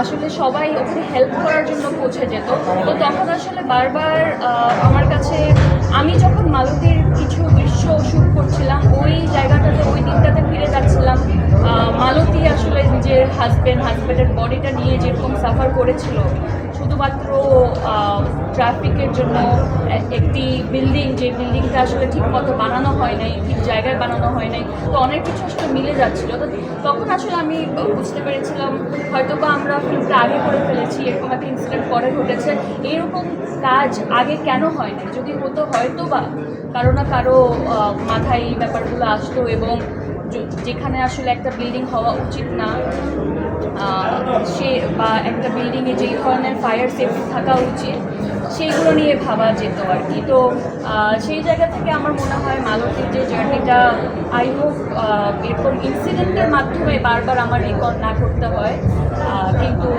আসলে সবাই ওখানে হেল্প করার জন্য পৌঁছে যেত। তো তখন আসলে বারবার আমার কাছে আমি যখন মালতীর কিছু দৃশ্য শ্যুট করছিলাম, ওই জায়গাটাতে, ওই দিনটাতে ফিরে যাচ্ছিলাম। মালতী আসলে নিজের হাজব্যান্ড হাজব্যান্ডের বডিটা নিয়ে যেরকম সাফার করেছিল, শুধুমাত্র ট্রাফিকের জন্য একটি বিল্ডিং যে বিল্ডিংটা আসলে ঠিক মতো বানানো হয় নাই, ঠিক জায়গায় বানানো হয় নাই, তো অনেক কিছু আসলে মিলে যাচ্ছিল। তো তখন আসলে আমি বুঝতে পেরেছিলাম হয়তো বা আমরা ফিল্মটা আগে করে ফেলেছি, এরকম একটা ইনসিডেন্ট পরে ঘটেছে, এরকম কাজ আগে কেন হয় না যদি হতো হয়তো বা কারও না কারও মাথায় এই ব্যাপারগুলো আসতো এবং যেখানে আসলে একটা বিল্ডিং হওয়া উচিত না সে বা একটা বিল্ডিংয়ে যেই ধরনের ফায়ার সেফটি থাকা উচিত, সেইগুলো নিয়ে ভাবা যেত আর কি। তো সেই জায়গা থেকে আমার মনে হয় মালতীর যে জার্নিটা আই হোপ এরকম ইনসিডেন্টের মাধ্যমে বারবার আমার রেকর্ড না করতে হয়। কিন্তু